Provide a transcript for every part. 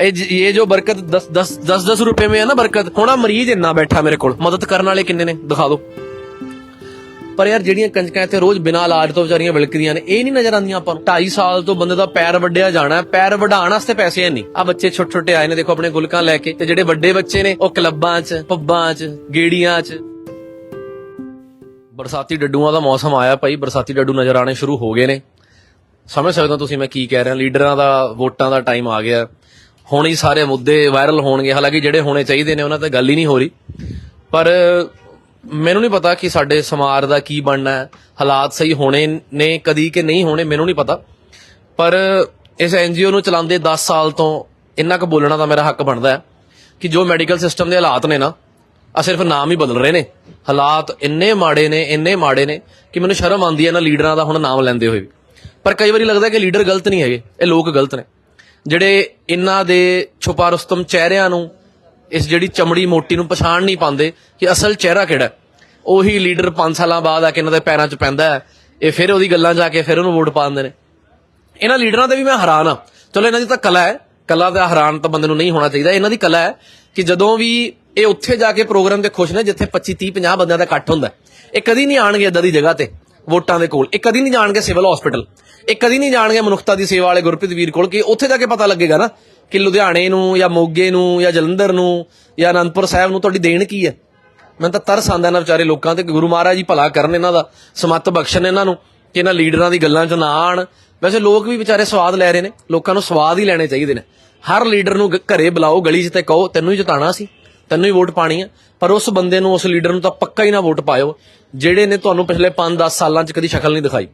ਇਹ ਇਹ ਜੋ ਬਰਕਤ 10 10 10 ਰੁਪਏ ਮੇ ਹੈ ਨਾ ਬਰਕਤ, ਹੁਣ ਆ ਮਰੀਜ਼ ਇੰਨਾ ਬੈਠਾ ਮੇਰੇ ਕੋਲ। ਮਦਦ ਕਰਨ ਵਾਲੇ ਕਿੰਨੇ ਨੇ? ਦਿਖਾ ਦਿਓ ਪਰ ਯਾਰ ਜਿਹੜੀਆਂ ਕੰਜਕਾਂ ਇੱਥੇ ਰੋਜ਼ ਬਿਨਾਂ ਇਲਾਜ ਤੋਂ ਵਿਚਾਰੀਆਂ ਵਿਲਕਦੀਆਂ ਨੇ, ਇਹ ਨਹੀਂ ਨਜ਼ਰ ਆਉਂਦੀਆਂ ਆਪਾਂ ਨੂੰ। 2.5 ਸਾਲ ਤੋਂ ਬੰਦੇ ਦਾ ਪੈਰ ਵੱਡਿਆ ਜਾਣਾ ਪੈਰ ਵਢਾਉਣ ਵਾਸਤੇ ਪੈਸੇ ਹੈ ਨਹੀਂ। ਆ ਬੱਚੇ ਛੋਟੇ ਛੋਟੇ ਆਏ ਨੇ, ਦੇਖੋ ਆਪਣੇ ਗੁਲਕਾਂ ਲੈ ਕੇ, ਤੇ ਜਿਹੜੇ ਵੱਡੇ ਬੱਚੇ ਨੇ, ਉਹ ਕਲੱਬਾਂ 'ਚ, ਪੱਬਾਂ 'ਚ, ਗੇੜੀਆਂ 'ਚ। ਬਰਸਾਤੀ ਡੱਡੂਆਂ ਦਾ ਮੌਸਮ ਆਇਆ ਭਾਈ, ਬਰਸਾਤੀ ਡੱਡੂ ਨਜ਼ਰ ਆਣੇ ਸ਼ੁਰੂ ਹੋ ਗਏ ਨੇ। ਸਮਝ ਸਕਦੇ ਹੋ ਤੁਸੀਂ ਮੈਂ ਕੀ ਕਹਿ ਰਿਹਾ, ਲੀਡਰਾਂ ਦਾ, ਵੋਟਾਂ ਦਾ ਟਾਈਮ ਆ ਗਿਆ। ਹੁਣ ਹੀ ਸਾਰੇ ਮੁੱਦੇ ਵਾਇਰਲ ਹੋਣਗੇ। ਹਾਲਾਂਕਿ ਜਿਹੜੇ ਹੋਣੇ ਚਾਹੀਦੇ ਨੇ, ਉਹਨਾਂ ਤੇ ਗੱਲ ਹੀ ਨਹੀਂ ਹੋ ਰਹੀ। ਪਰ ਮੈਨੂੰ ਨਹੀਂ ਪਤਾ ਕਿ ਸਾਡੇ ਸਮਾਜ ਦਾ ਕੀ ਬਣਨਾ ਹੈ। ਹਾਲਾਤ ਸਹੀ ਹੋਣੇ ਨੇ, ਕਦੀ ਕਿ ਨਹੀਂ ਹੋਣੇ, ਮੈਨੂੰ ਨਹੀਂ ਪਤਾ। ਪਰ ਇਸ ਐਨਜੀਓ ਨੂੰ ਚਲਾਉਂਦੇ 10 ਸਾਲ ਤੋਂ ਇੰਨਾ ਕੁ ਬੋਲਣਾ ਦਾ ਮੇਰਾ ਹੱਕ ਬਣਦਾ ਹੈ ਕਿ ਜੋ ਮੈਡੀਕਲ ਸਿਸਟਮ ਦੇ ਹਾਲਾਤ ਨੇ ਨਾ ਆ ਸਿਰਫ ਨਾਮ ਹੀ ਬਦਲ ਰਹੇ ਨੇ। ਹਾਲਾਤ ਇੰਨੇ ਮਾੜੇ ਨੇ, ਇੰਨੇ ਮਾੜੇ ਨੇ ਕਿ ਮੈਨੂੰ ਸ਼ਰਮ ਆਉਂਦੀ ਹੈ ਨਾ ਲੀਡਰਾਂ ਦਾ ਹੁਣ ਨਾਮ ਲੈਂਦੇ ਹੋਏ ਵੀ। ਪਰ ਕਈ ਵਾਰੀ ਲੱਗਦਾ ਕਿ ਲੀਡਰ ਗਲਤ ਨਹੀਂ ਹੈਗੇ, ਇਹ ਲੋਕ ਗਲਤ ਨੇ। ਜਿਹੜੇ ਇਹਨਾਂ ਦੇ ਛੁਪਾ ਰੁਸਤਮ ਚਿਹਰਿਆਂ ਨੂੰ, ਇਸ ਜਿਹੜੀ ਚਮੜੀ ਮੋਟੀ ਨੂੰ ਪਛਾਣ ਨਹੀਂ ਪਾਉਂਦੇ ਕਿ ਅਸਲ ਚਿਹਰਾ ਕਿਹੜਾ ਉਹੀ ਲੀਡਰ 5 ਸਾਲਾਂ ਬਾਅਦ ਆ ਕੇ ਇਹਨਾਂ ਦੇ ਪੈਰਾਂ 'ਚ ਪੈਂਦਾ ਹੈ। ਇਹ ਫਿਰ ਉਹਦੀ ਗੱਲਾਂ ਜਾ ਕੇ ਫਿਰ ਉਹਨੂੰ ਵੋਟ ਪਾ ਦਿੰਦੇ ਨੇ। ਇਹਨਾਂ ਲੀਡਰਾਂ ਤੇ ਵੀ ਮੈਂ ਹੈਰਾਨ ਆ ਚਲੋ ਇਹਨਾਂ ਦੀ ਤਾਂ ਕਲਾ ਹੈ। ਕਲਾ ਦਾ ਹੈਰਾਨ ਤਾਂ ਬੰਦੇ ਨੂੰ ਨਹੀਂ ਹੋਣਾ ਚਾਹੀਦਾ। ਇਹਨਾਂ ਦੀ ਕਲਾ ਹੈ ਕਿ ਜਦੋਂ ਵੀ ਇਹ ਉੱਥੇ ਜਾ ਕੇ ਪ੍ਰੋਗਰਾਮ ਤੇ ਖੁਸ਼ ਨੇ, ਜਿੱਥੇ 25 30 50 ਬੰਦਿਆਂ ਦਾ ਇਕੱਠ ਹੁੰਦਾ ਇਹ ਕਦੀ ਨਹੀਂ ਆਣਗੇ ਇਦਾਂ ਦੀ ਜਗ੍ਹਾ ਤੇ ਵੋਟਾਂ ਦੇ ਕੋਲ। ਇਹ ਕਦੀ ਨਹੀਂ ਜਾਣਗੇ ਸਿਵਲ ਹਸਪੀਟਲ। ਇਹ ਕਦੀ ਨਹੀਂ ਜਾਣਗੇ ਮਨੁੱਖਤਾ ਦੀ ਸੇਵਾ ਵਾਲੇ ਗੁਰਪ੍ਰੀਤ ਵੀਰ ਕੋਲ ਕਿ ਉੱਥੇ ਜਾ ਕੇ ਪਤਾ ਲੱਗੇਗਾ ਨਾ ਕਿ ਲੁਧਿਆਣੇ ਨੂੰ ਜਾਂ ਮੋਗੇ ਨੂੰ ਜਾਂ ਜਲੰਧਰ ਨੂੰ ਜਾਂ ਅਨੰਦਪੁਰ ਸਾਹਿਬ ਨੂੰ ਤੁਹਾਡੀ ਦੇਣ ਕੀ ਹੈ? ਮੈਨੂੰ ਤਾਂ ਤਰਸ ਆਉਂਦਾ ਨਾ ਵਿਚਾਰੇ ਲੋਕਾਂ ਤੇ ਗੁਰੂ ਮਹਾਰਾਜ ਜੀ ਭਲਾ ਕਰਨ ਇਹਨਾਂ ਦਾ, ਸਮੱਤ ਬਖਸ਼ਣ ਇਹਨਾਂ ਨੂੰ, ਕਿ ਇਹਨਾਂ ਲੀਡਰਾਂ ਦੀ ਗੱਲਾਂ 'ਚ ਨਾ ਆਣ। ਵੈਸੇ ਲੋਕ ਵੀ ਵਿਚਾਰੇ ਸਵਾਦ ਲੈ ਰਹੇ ਨੇ, ਲੋਕਾਂ ਨੂੰ ਸਵਾਦ ਹੀ ਲੈਣੇ ਚਾਹੀਦੇ ਨੇ। ਹਰ ਲੀਡਰ ਨੂੰ ਘਰੇ ਬੁਲਾਓ, ਗਲੀ 'ਚ ਤੇ ਕਹੋ, ਤੈਨੂੰ ਹੀ ਜਿਤਾਣਾ ਸੀ, ਤੈਨੂੰ ਹੀ ਵੋਟ ਪਾਣੀ ਆ। ਪਰ ਉਸ ਬੰਦੇ ਨੂੰ, ਉਸ ਲੀਡਰ ਨੂੰ ਤਾਂ ਪੱਕਾ ਹੀ ਨਾ ਵੋਟ ਪਾਇਓ, ਜਿਹੜੇ ਨੇ ਤੁਹਾਨੂੰ ਪਿਛਲੇ 5-10 ਸਾਲਾਂ 'ਚ ਕਦੀ ਸ਼ਕਲ ਨਹੀਂ ਦਿਖਾਈ।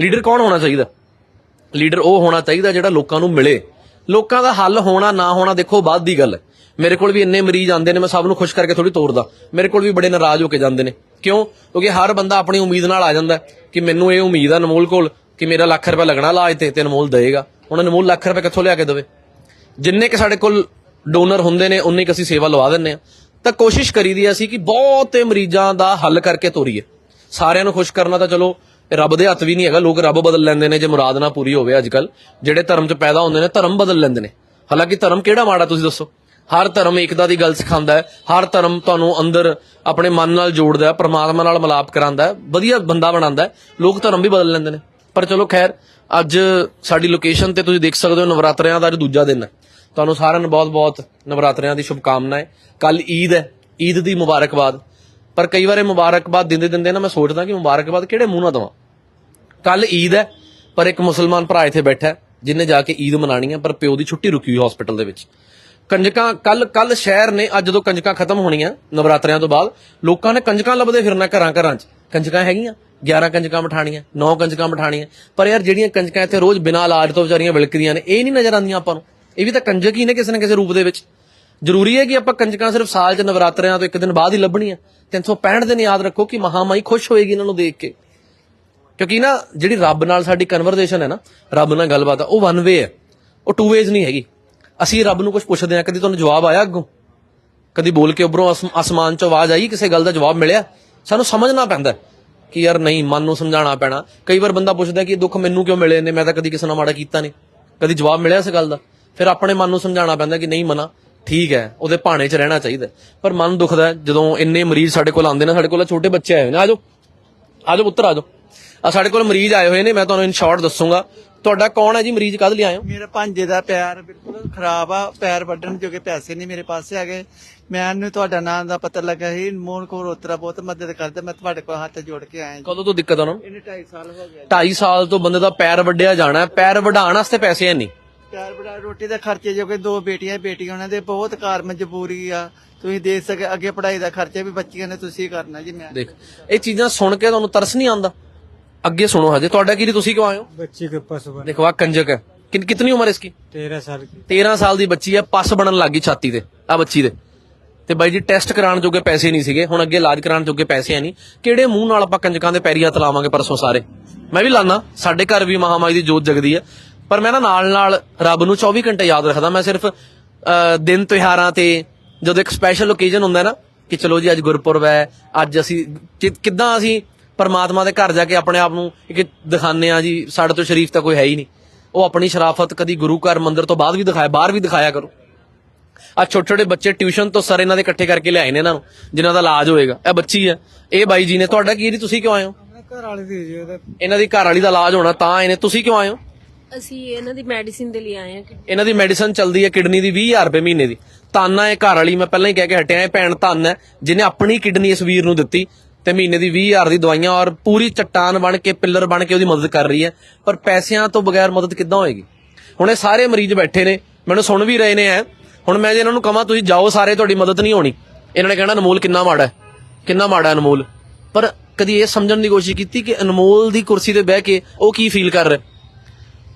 ਲੀਡਰ ਕੌਣ ਹੋਣਾ ਚਾਹੀਦਾ? ਲੀਡਰ ਉਹ ਹੋਣਾ ਚਾਹੀਦਾ ਜਿਹੜਾ ਲੋਕਾਂ ਨੂੰ ਮਿਲੇ। ਲੋਕਾਂ ਦਾ ਹੱਲ ਹੋਣਾ ਨਾ ਹੋਣਾ ਦੇਖੋ ਬਾਅਦ ਦੀ ਗੱਲ ਹੈ। ਮੇਰੇ ਕੋਲ ਵੀ ਇੰਨੇ ਮਰੀਜ਼ ਆਉਂਦੇ ਨੇ, ਮੈਂ ਸਭ ਨੂੰ ਖੁਸ਼ ਕਰਕੇ ਥੋੜੀ ਤੋਰਦਾ। ਮੇਰੇ ਕੋਲ ਵੀ ਬੜੇ ਨਾਰਾਜ਼ ਹੋ ਕੇ ਜਾਂਦੇ ਨੇ। ਕਿਉਂ? ਕਿਉਂਕਿ ਹਰ ਬੰਦਾ ਆਪਣੀ ਉਮੀਦ ਨਾਲ ਆ ਜਾਂਦਾ ਕਿ ਮੈਨੂੰ ਇਹ ਉਮੀਦ ਆ ਅਨਮੋਲ ਕੋਲ ਕਿ ਮੇਰਾ ਲੱਖ ਰੁਪਏ ਲੱਗਣਾ ਇਲਾਜ ਤੇ ਤੇ ਅਨਮੋਲ ਦੇਗਾ ਹੁਣ ਅਨਮੋਲ ਲੱਖ ਰੁਪਏ ਕਿੱਥੋਂ ਲਿਆ ਕੇ ਦੇਵੇ? ਜਿੰਨੇ ਕਿ ਸਾਡੇ ਕੋਲ ਡੋਨਰ ਹੁੰਦੇ ਨੇ, ਉਨੀ ਕੁ ਅਸੀਂ ਸੇਵਾ ਲਵਾ ਦਿੰਨੇ ਆ ਤਾਂ ਕੋਸ਼ਿਸ਼ ਕਰੀਦੀ ਆ ਅਸੀਂ ਕਿ ਬਹੁਤੇ ਮਰੀਜ਼ਾਂ ਦਾ ਹੱਲ ਕਰਕੇ ਤੋਰੀਏ। ਸਾਰਿਆਂ ਨੂੰ ਖੁਸ਼ ਕਰਨਾ ਤਾਂ ਚਲੋ ਇਹ ਰੱਬ ਦੇ ਹੱਥ ਵੀ ਨਹੀਂ ਹੈਗਾ, ਲੋਕ ਰੱਬ ਬਦਲ ਲੈਂਦੇ ਨੇ, ਜੇ ਮੁਰਾਦ ਨਾ ਪੂਰੀ ਹੋਵੇ ਅੱਜ ਕੱਲ ਜਿਹੜੇ ਧਰਮ 'ਚ ਪੈਦਾ ਹੁੰਦੇ ਨੇ, ਧਰਮ ਬਦਲ ਲੈਂਦੇ ਨੇ। ਹਾਲਾਂਕਿ ਧਰਮ ਕਿਹੜਾ ਮਾੜਾ ਤੁਸੀਂ ਦੱਸੋ? ਹਰ ਧਰਮ ਏਕਤਾ ਦੀ ਗੱਲ ਸਿਖਾਉਂਦਾ ਹੈ, ਹਰ ਧਰਮ ਤੁਹਾਨੂੰ ਅੰਦਰ ਆਪਣੇ ਮਨ ਨਾਲ ਜੋੜਦਾ ਹੈ, ਪ੍ਰਮਾਤਮਾ ਨਾਲ ਮਿਲਾਪ ਕਰਾਉਂਦਾ ਹੈ, ਵਧੀਆ ਬੰਦਾ ਬਣਾਉਂਦਾ ਹੈ, ਲੋਕ ਧਰਮ ਵੀ ਬਦਲ ਲੈਂਦੇ ਨੇ। ਪਰ ਚਲੋ ਖੈਰ, ਅੱਜ ਸਾਡੀ ਲੋਕੇਸ਼ਨ ਤੇ ਤੁਸੀਂ ਦੇਖ ਸਕਦੇ ਹੋ ਨਵਰਾਤਰਿਆਂ ਦਾ ਅੱਜ ਦੂਜਾ ਦਿਨ ਹੈ। ਤੁਹਾਨੂੰ ਸਾਰਿਆਂ ਨੂੰ ਬਹੁਤ-ਬਹੁਤ ਨਵਰਾਤਰਿਆਂ ਦੀ ਸ਼ੁਭਕਾਮਨਾਵਾਂ ਕੱਲ ਈਦ ਹੈ, ਈਦ ਦੀ ਮੁਬਾਰਕਬਾਦ। ਪਰ ਕਈ ਵਾਰ ਇਹ ਮੁਬਾਰਕਬਾਦ ਦਿੰਦੇ ਦਿੰਦੇ ਨਾ ਮੈਂ ਸੋਚਦਾ ਕਿ ਮੁਬਾਰਕਬਾਦ ਕਿਹੜੇ ਮੂੰਹ ਨਾਲ ਦਵਾਂ? ਕੱਲ ਈਦ ਹੈ ਪਰ ਇੱਕ ਮੁਸਲਮਾਨ ਭਰਾ ਇੱਥੇ ਬੈਠਾ ਹੈ, ਜਿਹਨੇ ਜਾ ਕੇ ਈਦ ਮਨਾਣੀ ਹੈ ਪਰ ਪਿਓ ਦੀ ਛੁੱਟੀ ਰੁਕੀ ਹੋਈ ਹਸਪੀਟਲ ਦੇ ਵਿੱਚ। ਕੰਜਕਾਂ ਕੱਲ ਕੱਲ ਸ਼ਹਿਰ ਨੇ ਅੱਜ ਜਦੋਂ ਕੰਜਕਾਂ ਖਤਮ ਹੋਣੀਆਂ ਨਵਰਾਤਰਿਆਂ ਤੋਂ ਬਾਅਦ ਲੋਕਾਂ ਨੇ ਕੰਜਕਾਂ ਲੱਭਦੇ ਫਿਰਨਾ ਘਰਾਂ ਘਰਾਂ 'ਚ। ਕੰਜਕਾਂ ਹੈਗੀਆਂ 11 ਕੰਜਕਾਂ ਮਠਾਣੀਆਂ 9 ਕੰਜਕਾਂ ਮਠਾਣੀਆਂ ਪਰ ਯਾਰ ਜਿਹੜੀਆਂ ਕੰਜਕਾਂ ਇੱਥੇ ਰੋਜ਼ ਬਿਨਾਂ ਇਲਾਜ ਤੋਂ ਵਿਚਾਰੀਆਂ ਵਿਲਕਦੀਆਂ ਨੇ ਇਹ ਨਹੀਂ ਨਜ਼ਰ ਆਉਂਦੀਆਂ ਆਪਾਂ ਨੂੰ। ਇਹ ਵੀ ਤਾਂ ਕੰਜਕ ਹੀ ਨੇ ਕਿਸੇ ਨਾ ਕਿਸੇ ਰੂਪ ਦੇ ਵਿੱਚ। ਜ਼ਰੂਰੀ ਹੈ ਕਿ ਆਪਾਂ ਕੰਜਕਾਂ ਸਿਰਫ ਸਾਲ 'ਚ ਨਵਰਾਤਰਿਆਂ ਤੋਂ ਇੱਕ ਦਿਨ ਬਾਅਦ ਹੀ ਲੱਭਣੀਆਂ। 365 ਦਿਨ ਯਾਦ ਰੱਖੋ ਕਿ ਮਹਾਮਾਈ ਖੁਸ਼ ਹੋਏਗੀ ਇਹਨਾਂ ਨੂੰ ਦੇਖ ਕੇ। ਕਿਉਂਕਿ ਨਾ ਜਿਹੜੀ ਰੱਬ ਨਾਲ ਸਾਡੀ ਕਨਵਰਸੇਸ਼ਨ ਹੈ ਨਾ, ਰੱਬ ਨਾਲ ਗੱਲਬਾਤ ਆ, ਉਹ ਵਨ ਵੇ ਹੈ। ਉਹ ਟੂ ਵੇਜ਼ ਨਹੀਂ ਹੈਗੀ। ਅਸੀਂ ਰੱਬ ਨੂੰ ਕੁਝ ਪੁੱਛਦੇ ਆ ਕਦੀ ਤੁਹਾਨੂੰ ਜਵਾਬ ਆਇਆ ਅੱਗੋਂ? ਕਦੀ ਬੋਲ ਕੇ ਉੱਪਰੋਂ ਅਸ- ਅਸਮਾਨ ਚੋਂ ਆਵਾਜ਼ ਆਈ, ਕਿਸੇ ਗੱਲ ਦਾ ਜਵਾਬ ਮਿਲਿਆ? ਸਾਨੂੰ ਸਮਝਣਾ ਪੈਂਦਾ ਕਿ ਯਾਰ ਨਹੀਂ, ਮਨ ਨੂੰ ਸਮਝਾਉਣਾ ਪੈਣਾ। ਕਈ ਵਾਰ ਬੰਦਾ ਪੁੱਛਦਾ ਕਿ ਦੁੱਖ ਮੈਨੂੰ ਕਿਉਂ ਮਿਲੇ ਨੇ? ਮੈਂ ਤਾਂ ਕਦੀ ਕਿਸੇ ਨਾਲ ਮਾੜਾ ਕੀਤਾ ਨਹੀਂ। ਕਦੀ ਜਵਾਬ ਮਿਲਿਆ ਇਸ ਗੱਲ ਦਾ? ਫਿਰ ਆਪਣੇ ਮਨ ਨੂੰ ਸਮਝਾਉਣਾ ਪੈਂਦਾ ਕਿ ਨਹੀਂ ਮਨਾ, ਠੀਕ ਹੈ, ਉਹਦੇ ਭਾਣੇ 'ਚ ਰਹਿਣਾ ਚਾਹੀਦਾ ਪਰ ਮਨ ਦੁਖਦਾ ਹੈ ਜਦੋਂ ਇੰਨੇ ਮਰੀਜ਼ ਸਾਡੇ ਕੋਲ ਆਉਂਦੇ ਨੇ, ਸਾਡੇ ਕੋਲ ਛੋਟੇ ਬੱਚੇ ਆਏ ਹੋਏ ਨੇ। ਆਜੋ ਆਜੋ ਪੁੱਤਰ ਆਜੋ ਆ ਸਾਡੇ ਕੋਲ ਮਰੀਜ਼ ਆਏ ਹੋਏ ਨੇ ਮੈਂ ਤੁਹਾਨੂੰ ਇਨ ਸ਼ਾਰਟ ਦੱਸੂਗਾ। ਤੁਹਾਡਾ ਕੌਣ ਹੈ ਜੀ? ਮਰੀਜ਼ ਕਦ ਲਈ ਆਏ ਹੋ? ਮੇਰੇ ਭਾਂਜੇ ਦਾ ਪੈਰ ਬਿਲਕੁਲ ਖਰਾਬ ਆ ਪੈਰ ਵੱਢਣ ਜੋਗੇ ਪੈਸੇ ਨਹੀਂ ਮੇਰੇ ਪਾਸ ਹੈਗੇ। ਮੈਨੂੰ ਤੁਹਾਡਾ ਨਾਮ ਦਾ ਪਤਾ ਲੱਗਾ ਸੀ ਮੋਹਨ ਕੋਲ ਉਤਰਾ ਬਹੁਤ ਮਦਦ ਕਰਦਾ ਮੈਂ ਤੁਹਾਡੇ ਕੋਲ ਹੱਥ ਜੋੜ ਕੇ ਆਇਆ ਜੀ। ਕਦੋਂ ਤੋਂ ਦਿੱਕਤ ਆ ਉਹਨਾਂ ਨੂੰ? ਇਹਨੇ 2.5 ਸਾਲ ਹੋ ਗਿਆ 2.5 ਸਾਲ ਤੋਂ ਬੰਦੇ ਦਾ ਪੈਰ ਵੱਢਿਆ ਜਾਣਾ ਹੈ ਪੈਰ ਵਢਾਉਣ ਵਾਸਤੇ ਪੈਸੇ ਹੈ ਨਹੀਂ ਪੈਰ ਬੜਾ ਰੋਟੀ ਦਾ ਖਰਚੇ ਜੋਗੇ ਦੋ ਬੇਟੀਆਂ ਬੇਟੀਆਂ ਉਹਨਾਂ ਦੇ ਬਹੁਤ ਘਰ ਮਜਬੂਰੀ ਆ। ਤੁਸੀਂ ਦੇਖ ਸਕੇ ਅੱਗੇ ਪੜ੍ਹਾਈ ਦਾ ਖਰਚਾ ਵੀ ਬੱਚੀਆਂ ਨੇ ਤੁਸੀਂ ਕਰਨਾ ਜੀ ਮੈਂ। ਦੇਖ ਇਹ ਚੀਜ਼ਾਂ ਸੁਣ ਕੇ ਤੁਹਾਨੂੰ ਤਰਸ ਨਹੀਂ ਆਉਂਦਾ? ਅੱਗੇ ਸੁਣੋ ਹਜੇ। ਤੁਹਾਡਾ ਕੀ ਤੁਸੀਂ ਕਿਉਂ ਆਏ ਹੋ? बच्चे के पास ਦੇਖੋ ਆ ਕੰਜਕ ਹੈ। ਕਿੰਨ ਉਮਰ ਹੈ ਇਸकी तेरह साल 13 ਸਾਲ ਦੀ ਬੱਚੀ ਹੈ ਪਸ ਬਣਨ ਲੱਗ ਛਾਤੀ ਤੇ ਆ ਬੱਚੀ ਦੇ। ਤੇ ਬਾਈ ਜੀ ਟੈਸਟ ਕਰਾਉਣ ਜੋਗੇ ਪੈਸੇ ਨਹੀਂ ਸੀਗੇ ਹੁਣ ਅੱਗੇ ਇਲਾਜ ਕਰਾਉਣ ਜੋਗੇ ਪੈਸੇ ਹੈ ਨਹੀਂ। ਕਿਹੜੇ ਮੂੰਹ ਨਾਲ ਆਪਾਂ ਕੰਜਕਾਂ ਦੇ ਪੈਰੀ ਹੱਥ ਪਰਸੋਂ ਸਾਰੇ? ਮੈਂ ਵੀ ਲਾਣਾ ਸਾਡੇ ਘਰ ਵੀ ਮਹਾਮਾਈ ਦੀ ਜੋਤ ਜਗਦੀ ਹੈ। ਪਰ ਮੈਂ ਨਾ ਨਾਲ ਨਾਲ ਰੱਬ ਨੂੰ 24 ਘੰਟੇ ਯਾਦ ਰੱਖਦਾ। ਮੈਂ ਸਿਰਫ ਦਿਨ ਤਿਉਹਾਰਾਂ ਤੇ ਜਦੋਂ ਇੱਕ ਸਪੈਸ਼ਲ ਓਕੇਜ਼ਨ ਹੁੰਦਾ ਨਾ ਕਿ ਚਲੋ ਜੀ ਅੱਜ ਗੁਰਪੁਰਬ ਹੈ ਅੱਜ ਅਸੀਂ ਕਿ- ਕਿੱਦਾਂ ਅਸੀਂ ਪਰਮਾਤਮਾ ਦੇ ਘਰ ਜਾ ਕੇ ਆਪਣੇ ਆਪ ਨੂੰ ਇੱਕ ਦਿਖਾਉਂਦੇ ਆ ਜੀ ਸਾਡੇ ਤੋਂ ਸ਼ਰੀਫ ਤਾਂ ਕੋਈ ਹੈ ਹੀ ਨਹੀਂ। ਉਹ ਆਪਣੀ ਸ਼ਰਾਫਤ ਕਦੀ ਗੁਰੂ ਘਰ ਮੰਦਿਰ ਤੋਂ ਬਾਅਦ ਵੀ ਦਿਖਾਇਆ ਬਾਹਰ ਵੀ ਦਿਖਾਇਆ ਕਰੋ। ਆ ਛੋਟੇ ਛੋਟੇ ਬੱਚੇ ਟਿਊਸ਼ਨ ਤੋਂ ਸਰ ਇਹਨਾਂ ਦੇ ਇਕੱਠੇ ਕਰਕੇ ਲਿਆਏ ਨੇ ਇਹਨਾਂ ਨੂੰ ਜਿਨ੍ਹਾਂ ਦਾ ਇਲਾਜ ਹੋਏਗਾ। ਇਹ ਬੱਚੀ ਹੈ। ਇਹ ਬਾਈ ਜੀ ਨੇ ਤੁਹਾਡਾ ਕੀ ਜੀ? ਤੁਸੀਂ ਕਿਉਂ ਆਏ ਹੋ? ਘਰ ਵਾਲੇ ਦੀ ਜੀ ਉਹਦਾ ਇਹਨਾਂ ਦੀ ਘਰ ਵਾਲੀ ਦਾ ਇਲਾਜ ਹੋਣਾ ਤਾਂ ਆਏ ਨੇ। ਤੁਸੀਂ ਕਿਉਂ ਆਏ ਹੋ? ਅਸੀਂ ਇਹਨਾਂ ਦੀ ਮੈਡੀਸਿਨ ਦੇ ਲਈ ਆਏ ਹਾਂ। ਕਿ ਇਹਨਾਂ ਦੀ ਮੈਡੀਸਨ ਚੱਲਦੀ ਹੈ ਕਿਡਨੀ ਦੀ 20000 ਰੁਪਏ ਮਹੀਨੇ ਦੀ। ਤਾਨਾ ਇਹ ਘਰ ਵਾਲੀ ਮੈਂ ਪਹਿਲਾਂ ਹੀ ਕਹਿ ਕੇ ਹਟਿਆ ਇਹ ਭੈਣ ਧੰਨ ਹੈ ਜਿਹਨੇ ਆਪਣੀ ਕਿਡਨੀ ਇਸ ਵੀਰ ਨੂੰ ਦਿੱਤੀ। ਤੇ ਮਹੀਨੇ ਦੀ 20000 ਦੀ ਦਵਾਈਆਂ ਔਰ ਪੂਰੀ ਚਟਾਨ ਬਣ ਕੇ, ਪਿੱਲਰ ਬਣ ਕੇ ਉਹਦੀ ਮਦਦ ਕਰ ਰਹੀ ਹੈ। ਪਰ ਪੈਸਿਆਂ ਤੋਂ ਬਗੈਰ ਮਦਦ ਕਿੱਦਾਂ ਹੋਏਗੀ? ਹੁਣ ਇਹ ਸਾਰੇ ਮਰੀਜ਼ ਬੈਠੇ ਨੇ, ਮੈਨੂੰ ਸੁਣ ਵੀ ਰਹੇ ਨੇ ਐ। ਹੁਣ ਮੈਂ ਜੇ ਇਹਨਾਂ ਨੂੰ ਕਹਾਂ, ਤੁਸੀਂ ਜਾਓ ਸਾਰੇ, ਤੁਹਾਡੀ ਮਦਦ ਨਹੀਂ ਹੋਣੀ। ਇਹਨਾਂ ਨੇ ਕਹਿਣਾ, ਅਨਮੋਲ ਕਿੰਨਾ ਮਾੜਾ ਹੈ? ਕਿੰਨਾ ਮਾੜਾ ਅਨਮੋਲ? ਪਰ ਕਦੀ ਇਹ ਸਮਝਣ ਦੀ ਕੋਸ਼ਿਸ਼ ਕੀਤੀ ਕਿ ਅਨਮੋਲ ਦੀ ਕੁਰਸੀ ਤੇ ਬਹਿ ਕੇ ਉਹ ਕੀ ਫੀਲ ਕਰ ਰਿਹਾ?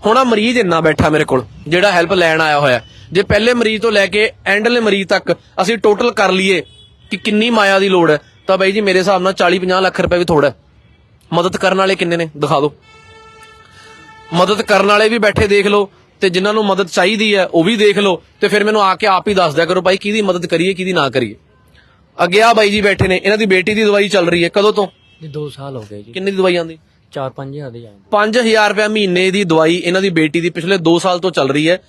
ਹੁਣ ਆ ਮਰੀਜ਼ ਇੰਨਾ ਬੈਠਾ ਮੇਰੇ ਕੋਲ, ਜਿਹੜਾ ਹੈਲਪ ਲੈਣ ਆਇਆ ਹੋਇਆ ਜੇ ਪਹਿਲੇ ਮਰੀਜ਼ ਤੋਂ ਲੈ ਕੇ ਐਂਡਲੇ ਮਰੀਜ਼ ਤੱਕ ਅਸੀਂ ਟੋਟਲ ਕਰ ਲਈਏ ਕਿ ਕਿੰਨੀ ਮਾਇਆ ਦੀ ਲੋੜ ਹੈ ਤਾਂ ਬਾਈ ਜੀ ਮੇਰੇ ਹਿਸਾਬ ਨਾਲ 40 50 ਲੱਖ ਰੁਪਏ ਵੀ ਥੋੜਾ ਮਦਦ ਕਰਨ ਵਾਲੇ ਕਿੰਨੇ ਨੇ? ਦਿਖਾ ਦਿਓ। ਮਦਦ ਕਰਨ ਵਾਲੇ ਵੀ ਬੈਠੇ ਦੇਖ ਲਓ ਤੇ ਜਿਨ੍ਹਾਂ ਨੂੰ ਮਦਦ ਚਾਹੀਦੀ ਹੈ ਉਹ ਵੀ ਦੇਖ ਲਓ ਤੇ ਫਿਰ ਮੈਨੂੰ ਆ ਕੇ ਆਪ ਹੀ ਦੱਸ ਦਿਆ ਕਰੋ ਭਾਈ ਕਿਹਦੀ ਮਦਦ ਕਰੀਏ ਕਿਹਦੀ ਨਾ ਕਰੀਏ। ਅੱਗੇ ਆ ਬਾਈ ਜੀ ਬੈਠੇ ਨੇ ਇਹਨਾਂ ਦੀ ਬੇਟੀ ਦੀ ਦਵਾਈ ਚੱਲ ਰਹੀ ਹੈ ਕਦੋਂ ਤੋਂ? ਜੀ 2 ਸਾਲ ਹੋ ਗਏ ਜੀ। ਕਿੰਨੀ ਦੀ? ਦਵਾਈ ਆਂਦੀ 4-5 ਹਜ਼ਾਰ ਦੀ ਜਾਂਦੀ। 5000 ਰੁਪਏ ਮਹੀਨੇ ਦੀ ਦਵਾਈ ਇਹਨਾਂ ਦੀ ਬੇਟੀ ਦੀ ਪਿਛਲੇ 2 ਸਾਲ ਤੋਂ ਚੱਲ ਰਹੀ ਹੈ।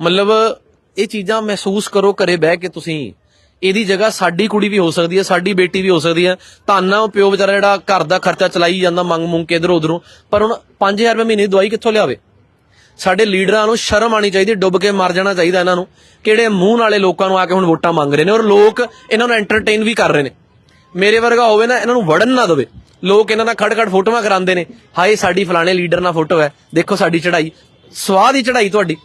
ਮਤਲਬ ਇਹ ਚੀਜ਼ਾਂ ਮਹਿਸੂਸ ਕਰੋ ਘਰੇ ਬਹਿ ਕੇ ਤੁਸੀਂ। ਇਹਦੀ ਜਗ੍ਹਾ ਸਾਡੀ ਕੁੜੀ ਵੀ ਹੋ ਸਕਦੀ ਹੈ, ਸਾਡੀ ਬੇਟੀ ਵੀ ਹੋ ਸਕਦੀ ਹੈ। ਧੰਨਾ ਉਹ ਪਿਓ ਵਿਚਾਰਾ ਜਿਹੜਾ ਘਰ ਦਾ ਖਰਚਾ ਚਲਾਈ ਜਾਂਦਾ ਮੰਗ ਮੁੰਗ ਕੇ ਇਧਰ ਉਧਰੋਂ। ਪਰ ਹੁਣ 5000 ਰੁਪਏ ਮਹੀਨੇ ਦੀ ਦਵਾਈ ਕਿੱਥੋਂ ਲਿਆਵੇ? ਸਾਡੇ ਲੀਡਰਾਂ ਨੂੰ ਸ਼ਰਮ ਆਣੀ ਚਾਹੀਦੀ, ਡੁੱਬ ਕੇ ਮਰ ਜਾਣਾ ਚਾਹੀਦਾ ਇਹਨਾਂ ਨੂੰ। ਕਿਹੜੇ ਮੂੰਹ ਨਾਲੇ ਲੋਕਾਂ ਨੂੰ ਆ ਕੇ ਹੁਣ ਵੋਟਾਂ ਮੰਗ ਰਹੇ ਨੇ ਔਰ ਲੋਕ ਇਹਨਾਂ ਨੂੰ ਐਂਟਰਟੇਨ ਵੀ ਕਰ ਰਹੇ ਨੇ। ਮੇਰੇ ਵਰਗਾ ਹੋਵੇ ਨਾ, ਇਹਨਾਂ ਨੂੰ ਵੜਨ ਨਾ ਦੇਵੇ। ਲੋਕ ਇਹਨਾਂ ਨਾਲ ਖੜ-ਖੜ ਫੋਟੋਆਂ ਕਰਾਉਂਦੇ ਨੇ। ਹਾਏ, ਸਾਡੀ ਫਲਾਣੇ ਲੀਡਰ ਨਾਲ ਫੋਟੋ ਹੈ। ਦੇਖੋ ਸਾਡੀ ਚੜਾਈ ਸਵਾਹ ਦੀ ਚੜਾਈ ਤੁਹਾਡੀ।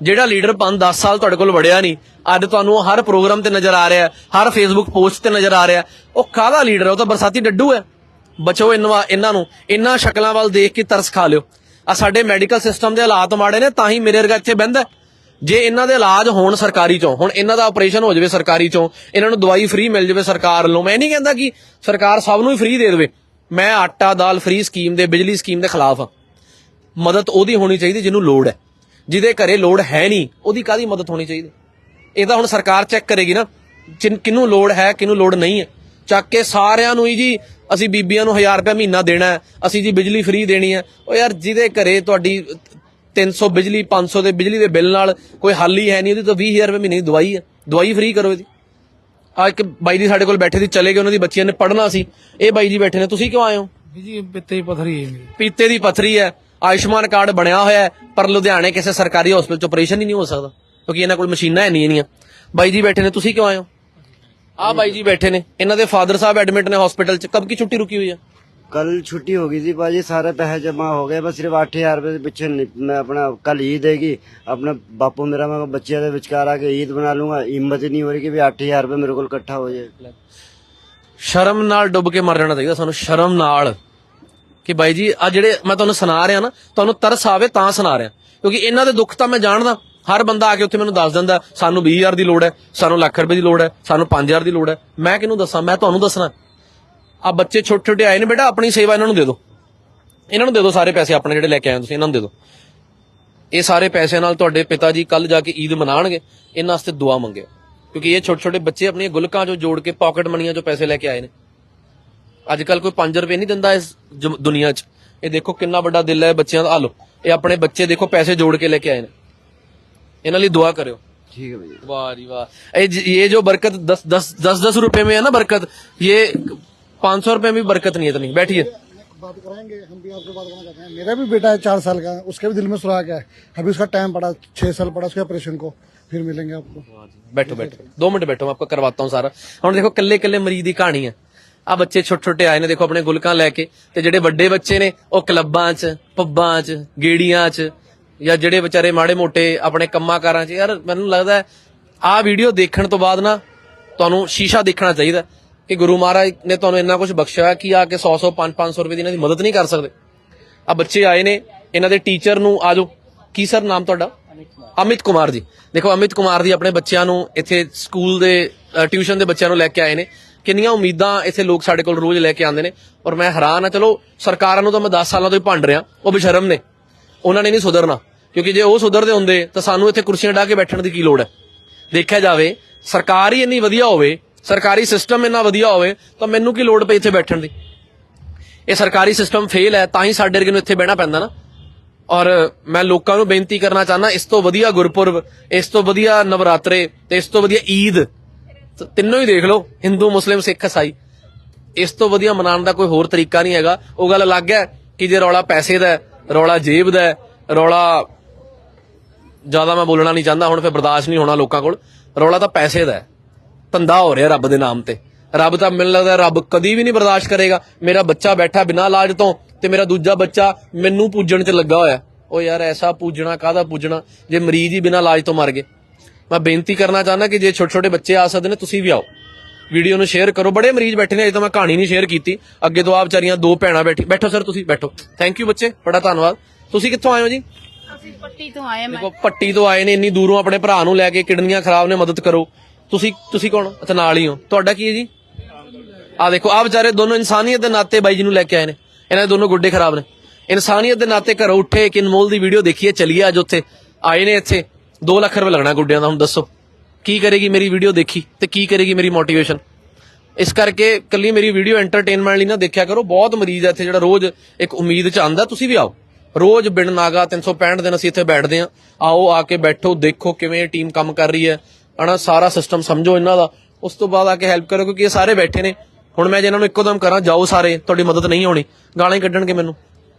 ਜਿਹੜਾ ਲੀਡਰ 5-10 ਸਾਲ ਤੁਹਾਡੇ ਕੋਲ ਵੜਿਆ ਨਹੀਂ, ਅੱਜ ਤੁਹਾਨੂੰ ਹਰ ਪ੍ਰੋਗਰਾਮ ਤੇ ਨਜ਼ਰ ਆ ਰਿਹਾ, ਹਰ ਫੇਸਬੁੱਕ ਪੋਸਟ ਤੇ ਨਜ਼ਰ ਆ ਰਿਹਾ, ਉਹ ਕਾਹਦਾ ਲੀਡਰ ਹੈ? ਉਹ ਤਾਂ ਬਰਸਾਤੀ ਡੱਡੂ ਹੈ। ਬਚੋ ਇਹਨਾਂ ਇਹਨਾਂ ਨੂੰ, ਇਹਨਾਂ ਸ਼ਕਲਾਂ ਵੱਲ ਦੇਖ ਕੇ ਤਰਸ ਖਾ ਲਿਓ। ਆ ਸਾਡੇ ਮੈਡੀਕਲ ਸਿਸਟਮ ਦੇ ਹਾਲਾਤ ਮਾੜੇ ਨੇ, ਤਾਂ ਹੀ ਮੇਰੇ ਵਰਗਾ ਇੱਥੇ ਬਹਿੰਦਾ ਜੇ ਇਹਨਾਂ ਦੇ ਇਲਾਜ ਹੋਣ ਸਰਕਾਰੀ ਚੋਂ, ਹੁਣ ਇਹਨਾਂ ਦਾ ਆਪਰੇਸ਼ਨ ਹੋ ਜਾਵੇ ਸਰਕਾਰੀ ਚੋਂ, ਇਹਨਾਂ ਨੂੰ ਦਵਾਈ ਫ੍ਰੀ ਮਿਲ ਜਾਵੇ ਸਰਕਾਰ ਵੱਲੋਂ, ਮੈਂ ਨਹੀਂ ਕਹਿੰਦਾ ਕਿ ਸਰਕਾਰ ਸਭ ਨੂੰ ਹੀ ਫ੍ਰੀ ਦੇ ਦੇਵੇ। ਮੈਂ ਆਟਾ ਦਾਲ ਫ੍ਰੀ ਸਕੀਮ ਦੇ, ਬਿਜਲੀ ਸਕੀਮ ਦੇ ਖਿਲਾਫ ਹਾਂ। ਮਦਦ ਉਹਦੀ ਹੋਣੀ ਚਾਹੀਦੀ ਜਿਹਨੂੰ ਲੋੜ ਹੈ। ਜਿਹਦੇ ਘਰੇ ਲੋੜ ਹੈ ਨਹੀਂ ਉਹਦੀ ਕਾਦੀ ਮਦਦ ਹੋਣੀ ਚਾਹੀਦੀ? ਇਹ ਤਾਂ ਹੁਣ ਸਰਕਾਰ ਚੈੱਕ ਕਰੇਗੀ ਨਾ ਕਿਹਨੂੰ ਲੋੜ ਹੈ ਕਿਹਨੂੰ ਲੋੜ ਨਹੀਂ ਹੈ। ਚੱਕ ਕੇ ਸਾਰਿਆਂ ਨੂੰ ਹੀ ਜੀ ਅਸੀਂ ਬੀਬੀਆਂ ਨੂੰ 1000 ਰੁਪਏ ਮਹੀਨਾ ਦੇਣਾ ਅਸੀਂ ਜੀ ਬਿਜਲੀ ਫ੍ਰੀ ਦੇਣੀ ਹੈ। ਉਹ ਯਾਰ ਜਿਹਦੇ ਘਰੇ ਤੁਹਾਡੀ 300 ਬਿਜਲੀ 500 ਦੇ ਬਿਜਲੀ ਦੇ ਬਿੱਲ ਨਾਲ ਕੋਈ ਹੱਲ ਹੀ ਹੈ ਨਹੀਂ ਉਹਦੀ ਤਾਂ 20000 ਰੁਪਏ ਮਹੀਨੇ ਦੀ ਦਵਾਈ ਹੈ। ਦਵਾਈ ਫ੍ਰੀ ਕਰੋ ਇਹਦੀ। ਆ ਇੱਕ ਬਾਈ ਜੀ ਸਾਡੇ ਕੋਲ ਬੈਠੇ ਸੀ ਚਲੇ ਗਏ ਉਹਨਾਂ ਦੀ ਬੱਚੀਆਂ ਨੇ ਪੜ੍ਹਨਾ ਸੀ। ਇਹ ਬਾਈ ਜੀ ਬੈਠੇ ਨੇ ਤੁਸੀਂ ਕਿਉਂ ਆਏ ਹੋ? ਜੀ ਪਿੱਤੇ ਦੀ ਪਥਰੀ ਹੈ ਮੇਰੀ। ਪੀਤੇ ਦੀ ਪਥਰੀ ਹੈ। ਆਯੁਸ਼ਮਾਨ ਕਾਰਡ ਬਣਿਆ ਹੋਇਆ ਹੈ ਪਰ ਲੁਧਿਆਣੇ ਕਿਸੇ ਸਰਕਾਰੀ ਹਸਪਤਾਲ ਚ ਆਪਰੇਸ਼ਨ ਹੀ ਨਹੀਂ ਹੋ ਸਕਦਾ ਕਿਉਂਕਿ ਇਹਨਾਂ ਕੋਲ ਮਸ਼ੀਨਾਂ ਹੈ ਨਹੀਂ ਇਹਨੀਆਂ ਬਾਈ ਜੀ ਬੈਠੇ ਨੇ ਤੁਸੀਂ ਕਿਉਂ ਆਏ ਹੋ ਆ ਬਾਈ ਜੀ ਬੈਠੇ ਨੇ ਇਹਨਾਂ ਦੇ ਫਾਦਰ ਸਾਹਿਬ ਐਡਮਿਟ ਨੇ ਹਸਪੀਟਲ ਚ ਕਬ ਕੀ ਛੁੱਟੀ ਰੁਕੀ ਹੋਈ ਹੈ कल छुट्टी होगी थी बाजी सारे पैसे जमा हो गए बस सिर्फ आठ हजार रुपए के पीछे नहीं- मैं अपना कल ईद हैगी अपने बापू मेरा मैं बच्चे के विचकार आके ईद बना लूंगा हिम्मत ही नहीं हो रही कि भी आठ हजार रुपए मेरे को इकट्ठा हो जाए ਸ਼ਰਮ ਨਾਲ ਡੁੱਬ ਕੇ ਮਰ ਜਾਣਾ ਚਾਹੀਦਾ ਸਾਨੂੰ ਸ਼ਰਮ ਨਾਲ ਕਿ ਬਾਈ ਜੀ ਆ ਜਿਹੜੇ ਮੈਂ ਤੁਹਾਨੂੰ ਸੁਣਾ ਰਿਹਾ ਨਾ, ਤੁਹਾਨੂੰ ਤਰਸ ਆਵੇ ਤਾਂ ਸੁਣਾ ਰਿਹਾ। ਕਿਉਂਕਿ ਇਹਨਾਂ ਦੇ ਦੁੱਖ ਤਾਂ ਮੈਂ ਜਾਣਦਾ। ਹਰ ਬੰਦਾ ਆ ਕੇ ਉੱਥੇ ਮੈਨੂੰ ਦੱਸ ਦਿੰਦਾ, ਸਾਨੂੰ 20000 ਦੀ ਲੋੜ ਹੈ, ਸਾਨੂੰ ਲੱਖ ਰੁਪਏ ਦੀ ਲੋੜ ਹੈ, ਸਾਨੂੰ 5000 ਦੀ ਲੋੜ ਹੈ। ਮੈਂ ਕਿਹਨੂੰ ਦੱਸਾਂ? ਮੈਂ ਤੁਹਾਨੂੰ ਦੱਸਣਾ। ਆ ਬੱਚੇ ਛੋਟੇ ਛੋਟੇ ਆਏ ਨੇ ਬੇਟਾ, ਆਪਣੀ ਸੇਵਾ ਇਹਨਾਂ ਨੂੰ ਦੇ ਦਿਓ। ਇਹਨਾਂ ਨੂੰ ਦੇ ਦਿਓ ਸਾਰੇ ਪੈਸੇ, ਆਪਣੇ ਜਿਹੜੇ ਲੈ ਕੇ ਆਏ ਤੁਸੀਂ, ਇਹਨਾਂ ਨੂੰ ਦੇ ਦਿਓ। ਇਹ ਸਾਰੇ ਪੈਸਿਆਂ ਨਾਲ ਤੁਹਾਡੇ ਪਿਤਾ ਜੀ ਕੱਲ ਜਾ ਕੇ ਈਦ ਮਨਾਣਗੇ ਇਹਨਾਂ ਵਾਸਤੇ ਦੁਆ ਮੰਗਿਓ। ਕਿਉਂਕਿ ਇਹ ਛੋਟੇ ਛੋਟੇ ਬੱਚੇ ਆਪਣੀਆਂ ਗੁਲਕਾਂ ਚੋਂ ਜੋੜ ਕੇ ਪਾਕਟ ਮਨੀਆਂ ਚੋਂ ਪੈਸੇ ਲੈ ਕੇ ਆਏ ਨੇ। ਅੱਜ ਕੱਲ ਕੋਈ 5 ਰੁਪਏ ਨਹੀਂ ਦਿੰਦਾ ਇਸ ਜਮ- ਦੁਨੀਆ 'ਚ ਇਹ ਦੇਖੋ ਕਿੰਨਾ ਵੱਡਾ ਦਿਲ ਹੈ ਬੱਚਿਆਂ ਦਾ ਆ ਲਓ ਇਹ ਆਪਣੇ ਬੱਚੇ ਦੇਖੋ ਪੈਸੇ ਜੋੜ ਕੇ ਲੈ ਕੇ ਆਏ ਨੇ ਇਹਨਾਂ ਲਈ ਦੁਆ ਕਰਿਓ ठीक है भैया वाह जी वाह ये ज- ये जो बरकत दस दस दस दस रुपए में है ना बरकत ये पाँच सौ रुपए में भी बरकत नहीं है इतनी बैठिए बात कराएंगे हम भी आपसे बात करना चाहते हैं मेरा भी बेटा है चार साल का उसके भी दिल में सुराग है अभी उसका टाइम पड़ा छह साल पड़ा उसके ऑपरेशन को फिर मिलेंगे आपको बैठो बैठो दो मिनट बैठो मैं आपको करवाता हूँ सारा ਹੁਣ ਦੇਖੋ ਕੱਲੇ ਕੱਲੇ ਮਰੀਜ਼ ਦੀ ਕਹਾਣੀ ਹੈ ਆ ਬੱਚੇ ਛੋਟੇ ਛੋਟੇ ਆਏ ਨੇ ਦੇਖੋ ਆਪਣੇ ਗੁਲਕਾਂ ਲੈ ਕੇ ਤੇ ਜਿਹੜੇ ਵੱਡੇ ਬੱਚੇ ਨੇ ਉਹ ਕਲੱਬਾਂ 'ਚ ਪੱਬਾਂ 'ਚ ਗੇੜੀਆਂ 'ਚ ਜਾਂ ਜਿਹੜੇ ਵਿਚਾਰੇ ਮਾੜੇ ਮੋਟੇ ਆਪਣੇ ਕੰਮਾਂ ਕਾਰਾਂ 'ਚ ਯਾਰ ਮੈਨੂੰ ਲੱਗਦਾ ਆਹ ਵੀਡੀਓ ਦੇਖਣ ਤੋਂ ਬਾਅਦ ਨਾ ਤੁਹਾਨੂੰ ਸ਼ੀਸ਼ਾ ਦੇਖਣਾ ਚਾਹੀਦਾ ਕਿ ਗੁਰੂ ਮਹਾਰਾਜ ਨੇ ਤੁਹਾਨੂੰ ਇੰਨਾ ਕੁਝ ਬਖਸ਼ਿਆ ਕਿ ਆ ਕੇ 100 100 5 500 ਰੁਪਏ ਦੀ ਇਹਨਾਂ ਦੀ ਮਦਦ ਨਹੀਂ ਕਰ ਸਕਦੇ। ਆ ਬੱਚੇ ਆਏ ਨੇ ਇਹਨਾਂ ਦੇ ਟੀਚਰ ਨੂੰ ਆਜੋ ਕੀ ਸਰ ਨਾਮ ਤੁਹਾਡਾ? ਅਮਿਤ ਕੁਮਾਰ। ਜੀ। ਦੇਖੋ ਅਮਿਤ ਕੁਮਾਰ ਜੀ ਆਪਣੇ ਬੱਚਿਆਂ ਨੂੰ ਇੱਥੇ ਸਕੂਲ ਦੇ ਟਿਊਸ਼ਨ ਦੇ ਬੱਚਿਆਂ ਨੂੰ ਲੈ ਕੇ ਆਏ ਨੇ। ਕਿੰਨੀਆਂ ਉਮੀਦਾਂ ਇੱਥੇ ਲੋਕ ਸਾਡੇ ਕੋਲ ਰੋਜ਼ ਲੈ ਕੇ ਆਉਂਦੇ ਨੇ। ਔਰ ਮੈਂ ਹੈਰਾਨ ਆ ਚਲੋ, ਸਰਕਾਰਾਂ ਨੂੰ ਤਾਂ ਮੈਂ 10 ਸਾਲਾਂ ਤੋਂ ਹੀ ਭੰਡ ਰਿਹਾ। ਉਹ ਬੇਸ਼ਰਮ ਨੇ। ਉਹਨਾਂ ਨੇ ਨਹੀਂ ਸੁਧਰਨਾ। ਕਿਉਂਕਿ ਜੇ ਉਹ ਸੁਧਰਦੇ ਹੁੰਦੇ, ਤਾਂ ਸਾਨੂੰ ਇੱਥੇ ਕੁਰਸੀਆਂ ਢਾ ਕੇ ਬੈਠਣ ਦੀ ਕੀ ਲੋੜ ਹੈ? ਦੇਖਿਆ ਜਾਵੇ, ਸਰਕਾਰ ਹੀ ਇੰਨੀ ਵਧੀਆ ਹੋਵੇ, ਸਰਕਾਰੀ ਸਿਸਟਮ ਇੰਨਾ ਵਧੀਆ ਹੋਵੇ, ਤਾਂ ਮੈਨੂੰ ਕੀ ਲੋੜ ਪਈ ਇੱਥੇ ਬੈਠਣ ਦੀ? ਇਹ ਸਰਕਾਰੀ ਸਿਸਟਮ ਫੇਲ ਹੈ, ਤਾਂ ਹੀ ਸਾਡੇ ਵਰਗੇ ਨੂੰ ਇੱਥੇ ਬਹਿਣਾ ਪੈਂਦਾ ਨਾ। ਔਰ ਮੈਂ ਲੋਕਾਂ ਨੂੰ ਬੇਨਤੀ ਕਰਨਾ ਚਾਹਨਾ ਇਸ ਤੋਂ ਵਧੀਆ ਗੁਰਪੁਰਬ, ਇਸ ਤੋਂ ਵਧੀਆ ਨਵਰਾਤਰੇ, ਤੇ ਇਸ ਤੋਂ ਵਧੀਆ ਈਦ ਤਿੰਨੋਂ ਹੀ ਦੇਖ ਲਓ, ਹਿੰਦੂ, ਮੁਸਲਿਮ, ਸਿੱਖ ਇਸਾਈ ਇਸ ਤੋਂ ਵਧੀਆ ਮਨਾਉਣ ਦਾ ਕੋਈ ਹੋਰ ਤਰੀਕਾ ਨਹੀਂ ਹੈਗਾ। ਉਹ ਗੱਲ ਅਲੱਗ ਹੈ ਕਿ ਜੇ ਰੌਲਾ ਪੈਸੇ ਦਾ ਰੌਲਾ ਜੇਬ ਦਾ ਰੌਲਾ ਜ਼ਿਆਦਾ ਮੈਂ ਬੋਲਣਾ ਨਹੀਂ ਚਾਹੁੰਦਾ, ਹੁਣ ਫਿਰ ਬਰਦਾਸ਼ਤ ਨਹੀਂ ਹੋਣਾ ਲੋਕਾਂ ਕੋਲ। ਰੌਲਾ ਤਾਂ ਪੈਸੇ ਦਾ ਧੰਦਾ ਹੋ ਰਿਹਾ ਰੱਬ ਦੇ ਨਾਮ ਤੇ। ਰੱਬ ਤਾਂ ਮੈਨੂੰ ਲੱਗਦਾ ਰੱਬ ਕਦੀ ਵੀ ਨਹੀਂ ਬਰਦਾਸ਼ਤ ਕਰੇਗਾ। ਮੇਰਾ ਬੱਚਾ ਬੈਠਾ ਬਿਨਾਂ ਇਲਾਜ ਤੋਂ ਤੇ ਮੇਰਾ ਦੂਜਾ ਬੱਚਾ ਮੈਨੂੰ ਪੂਜਣ 'ਚ ਲੱਗਾ ਹੋਇਆ। ਉਹ ਯਾਰ ਐਸਾ ਪੂਜਣਾ, ਕਾਹਦਾ ਪੂਜਣਾ? ਜੇ ਮਰੀਜ਼ ਹੀ ਬਿਨਾਂ ਇਲਾਜ ਤੋਂ ਮਰ ਗਏ। ਮੈਂ ਬੇਨਤੀ ਕਰਨਾ ਚਾਹੁੰਦਾ ਕਿ ਜੇ ਛੋਟੇ ਛੋਟੇ ਬੱਚੇ ਆ ਸਕਦੇ ਨੇ ਤੁਸੀਂ ਵੀ ਆਓ। ਵੀਡੀਓ ਨੂੰ ਸ਼ੇਅਰ ਕਰੋ। ਬੜੇ ਮਰੀਜ਼ ਬੈਠੇ ਨੇ ਅਜੇ ਤਾਂ ਮੈਂ ਕਹਾਣੀ ਨਹੀਂ ਸ਼ੇਅਰ ਕੀਤੀ। ਅੱਗੇ ਤੋਂ ਆਪ ਵਿਚਾਰੀਆਂ ਦੋ ਭੈਣਾਂ ਬੈਠੀ ਬੈਠੋ ਸਰ ਤੁਸੀਂ ਬੈਠੋ। ਥੈਂਕ ਯੂ ਬੱਚੇ ਬੜਾ ਧੰਨਵਾਦ। ਤੁਸੀਂ ਕਿੱਥੋਂ ਆਏ ਹੋ ਜੀ? ਅਸੀਂ ਪੱਟੀ ਤੋਂ ਆਏ ਮੈਂ ਦੇਖੋ ਪੱਟੀ ਤੋਂ ਆਏ ਨੇ ਇੰਨੀ ਦੂਰੋਂ ਆਪਣੇ ਭਰਾ ਨੂੰ ਲੈ ਕੇ ਕਿਡਨੀਆਂ ਖਰਾਬ ਨੇ ਮਦਦ ਕਰੋ। ਤੁਸੀਂ ਤੁਸੀਂ ਕੌਣ? ਅੱਛਾ ਨਾਲ ਹੀ ਹੋ। ਤੁਹਾਡਾ ਕੀ ਹੈ ਜੀ? ਆ ਦੇਖੋ ਆ ਵਿਚਾਰੇ ਦੋਨੋਂ ਇਨਸਾਨੀਅਤ ਦੇ ਨਾਤੇ ਬਾਈ ਜੀ ਨੂੰ ਲੈ ਕੇ ਆਏ ਨੇ। ਇਹਨਾਂ ਦੇ ਦੋਨੋਂ ਗੁੱਡੇ ਖਰਾਬ ਨੇ। ਇਨਸਾਨੀਅਤ ਦੇ ਨਾਤੇ ਘਰੋਂ ਉੱਠੇ ਕਿ ਅਨਮੋਲ ਦੀ ਵੀਡੀਓ ਦੇਖੀਏ ਚਲੀਏ ਅੱਜ ਉੱਥੇ। ਆਏ ਨੇ ਇੱਥੇ। 2 ਲੱਖ ਰੁਪਏ ਲੱਗਣਾ ਗੁੱਡਿਆਂ ਦਾ, ਹੁਣ ਦੱਸੋ। ਕੀ ਕਰੇਗੀ ਮੇਰੀ ਵੀਡੀਓ ਦੇਖੀ ਤੇ ਕੀ ਕਰੇਗੀ ਮੇਰੀ ਮੋਟੀਵੇਸ਼ਨ ਇਸ ਕਰਕੇ ਕੱਲੀ ਮੇਰੀ ਵੀਡੀਓ ਐਂਟਰਟੇਨਮੈਂਟ ਲਈ ਨਾ ਦੇਖਿਆ ਕਰੋ, ਬਹੁਤ ਮਰੀਜ਼ ਆ ਇੱਥੇ ਜਿਹੜਾ ਰੋਜ਼ ਇੱਕ ਉਮੀਦ ਚ ਆਂਦਾ ਤੁਸੀਂ ਵੀ ਆਓ। ਰੋਜ਼ ਬਿਨ ਨਾਗਾ 365 ਦਿਨ ਅਸੀਂ ਇੱਥੇ ਬੈਠਦੇ ਆ ਆਓ, ਆ ਕੇ ਬੈਠੋ, ਦੇਖੋ ਕਿਵੇਂ ਟੀਮ ਕੰਮ ਕਰ ਰਹੀ ਹੈ। ਹਨਾ, ਸਾਰਾ ਸਿਸਟਮ ਸਮਝੋ ਇਹਨਾਂ ਦਾ। ਉਸ ਤੋਂ ਬਾਅਦ ਆ ਕੇ ਹੈਲਪ ਕਰੋ, ਕਿਉਂਕਿ ਇਹ ਸਾਰੇ ਬੈਠੇ ਨੇ। ਹੁਣ ਮੈਂ ਜੇ ਇਹਨਾਂ ਨੂੰ ਇੱਕੋ ਦਮ ਕਰਾਂ, ਜਾਓ ਸਾਰੇ, ਤੁਹਾਡੀ ਮਦਦ ਨਹੀਂ ਹੋਣੀ। ਗਾਲਾਂ ਹੀ ਕੱਢਣਗੇ ਮੈਨੂੰ।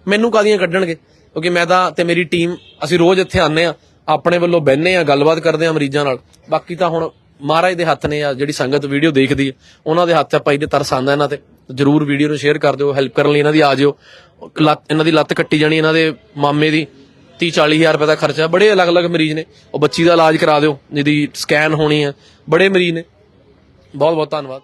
ਮੈਨੂੰ ਕਾਦੀਆਂ ਕੱਢਣਗੇ? ਕਿਉਂਕਿ ਮੈਂ ਤਾਂ ਤੇ ਮੇਰੀ ਟੀਮ ਅਸੀਂ ਰੋਜ਼ ਇੱਥੇ ਆਉਂਦੇ ਆ ਆਪਣੇ ਵੱਲੋਂ ਬਹਿੰਦੇ ਆ, ਗੱਲਬਾਤ ਕਰਦੇ ਆ ਮਰੀਜ਼ਾਂ ਨਾਲ। ਬਾਕੀ ਤਾਂ ਹੁਣ ਮਹਾਰਾਜ ਦੇ ਹੱਥ ਨੇ ਆ ਜਿਹੜੀ ਸੰਗਤ ਵੀਡੀਓ ਦੇਖਦੀ ਹੈ, ਉਹਨਾਂ ਦੇ ਹੱਥ ਆ ਭਾਈ ਦੇ ਤਰਸ ਆਂਦਾ ਇਹਨਾਂ ਤੇ। ਜਰੂਰ ਵੀਡੀਓ ਨੂੰ ਸ਼ੇਅਰ ਕਰ ਦਿਓ ਹੈਲਪ ਕਰਨ ਲਈ ਇਹਨਾਂ ਦੀ ਆ ਜਿਓ। ਲੱਤ ਇਹਨਾਂ ਦੀ ਲੱਤ ਕੱਟੀ ਜਾਣੀ ਇਹਨਾਂ ਦੇ ਮਾਮੇ ਦੀ। 30 40 ਹਜ਼ਾਰ ਰੁਪਏ ਦਾ ਖਰਚਾ। ਬੜੇ ਅਲੱਗ-ਅਲੱਗ ਮਰੀਜ਼ ਨੇ। ਉਹ ਬੱਚੀ ਦਾ ਇਲਾਜ ਕਰਾ ਦਿਓ, ਜਿਹਦੀ ਸਕੈਨ ਹੋਣੀ ਹੈ। ਬੜੇ ਮਰੀਜ਼ ਨੇ। ਬਹੁਤ ਬਹੁਤ ਧੰਨਵਾਦ।